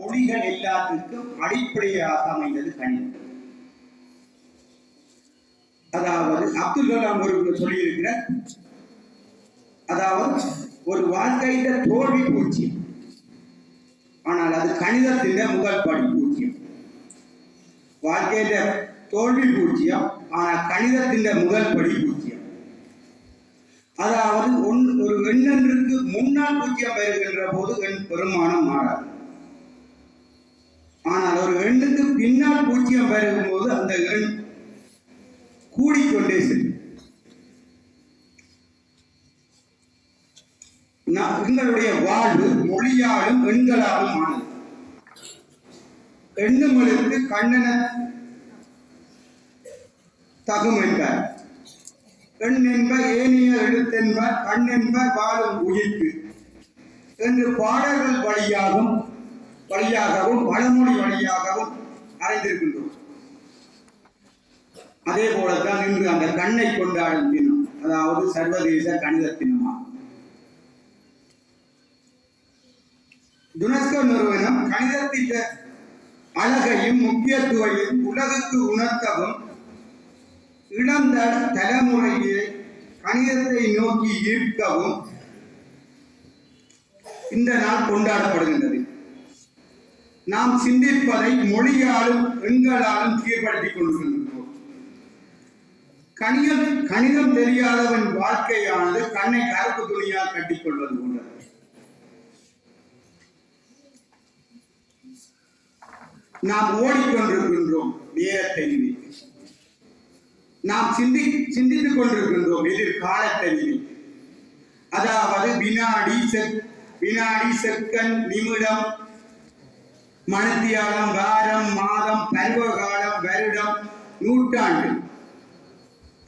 மொழிகள் எல்லாத்திற்கும் அடிப்படையாக அமைந்தது கணிதம். அதாவது அப்துல் கலாம் ஒரு சொல்லியிருக்கிற அதாவது ஒரு வாழ்க்கையில தோல்வி பூஜ்ஜியம் ஆனால் அது கணிதத்தின் முதல் படி பூஜ்ஜியம் வாழ்க்கையில தோல்வி பூஜ்ஜியம் ஆனால் கணிதத்தின் முதல் படி பூஜ்ஜியம் அதாவது ஒன் ஒரு எண்ணன்றுக்கு முன்னால் பூஜ்ஜியம் வருகின்ற போது எண் பெருமானம் மாறாது ஆனால் ஒரு எண்ணுக்கு பின்னால் பூஜ்ஜியம் போது அந்த எண் கூடிக்கொண்டே செல்லும். எங்களுடைய வாழ்வு மொழியாலும் எண்களாலும் ஆனது. எண்ணுமலுக்கு கண்ணன தகும் என்பார் எண் என்ப ஏனிய எழுத்தென்ப கண் என்ப வாழும் உயிர்ப்பு என்று பாடல்கள் வழியாகவும் வழியாகவும் வடமொழி வழியாகவும் அறிந்திருக்கின்றோம். அதே போலத்தான் இன்று அந்த கண்ணை கொண்டாடும் தினம் அதாவது சர்வதேச கணித தினமாகும் யுனெஸ்கோ நிறுவனம் கணிதத்தின் அழகையும் முக்கியத்துவையும் உலகுக்கு உணர்த்தவும் இழந்த தலைமுறையை கணிதத்தை நோக்கி ஈர்க்கவும் இந்த நாள் கொண்டாடப்படுகின்றது. நாம் சிந்திப்பதை மொழியாலும் எண்களாலும் தீர்ப்படுத்திக் கொண்டிருக்கின்றோம். கணிதம் கணிதம் தெரியாதவன் வாழ்க்கையானது கண்ணை கருப்பு துணியால் கட்டிக்கொள்வது போன்றது. நாம் ஓடிக்கொண்டிருக்கின்றோம் நேரத்தை நினைத்து. நாம் சிந்தி சிந்தித்துக் கொண்டிருக்கின்றோம் எதிர்காலத்தை நினைத்து. அதாவது வினாடி செக் வினாடி செக்கன் நிமிடம் மணித்தியாலம் வாரம் மாதம் பருவகாலம் வருடம் நூற்றாண்டு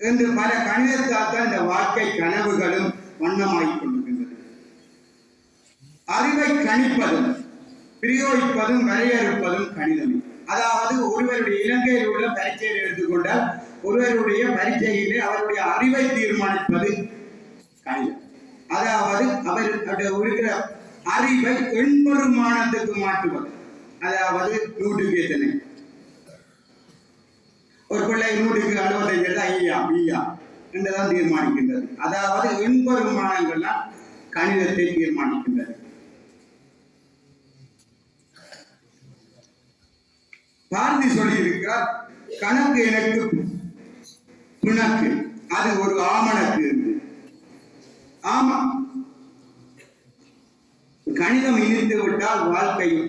என்று பல கணிதத்தால் தான் இந்த வாழ்க்கை கனவுகளும் வண்ணமாகிக் கொண்டிருக்கின்றன. அறிவை கணிப்பதும் பிரயோகிப்பதும் வரையறுப்பதும் கணிதமே. அதாவது ஒருவருடைய இலங்கையில் உள்ள பரீட்சையில் எடுத்துக்கொண்டால் ஒருவருடைய பரீட்சையிலே அவருடைய அறிவை தீர்மானிப்பது கணிதம். அதாவது அவர் இருக்கிற அறிவை எண்பெருமானத்துக்கு மாற்றுவது. அதாவது நூற்றுக்கு எத்தனை? ஒரு பிள்ளை நூற்றுக்கு அறுபத்தஞ்சு எடுத்தா ஐயா பியா என்றுதான் தீர்மானிக்கின்றது. அதாவது எண்பெருமானங்கள்லாம் கணிதத்தை தீர்மானிக்கின்றது. பாரதி சொல்லியிருக்கிறார் கணக்கு எனக்கு பிணக்கு அது ஒரு ஆமணக்கு. என்று ஆமா. கணிதம் இணைத்து விட்டால் வாழ்க்கையும்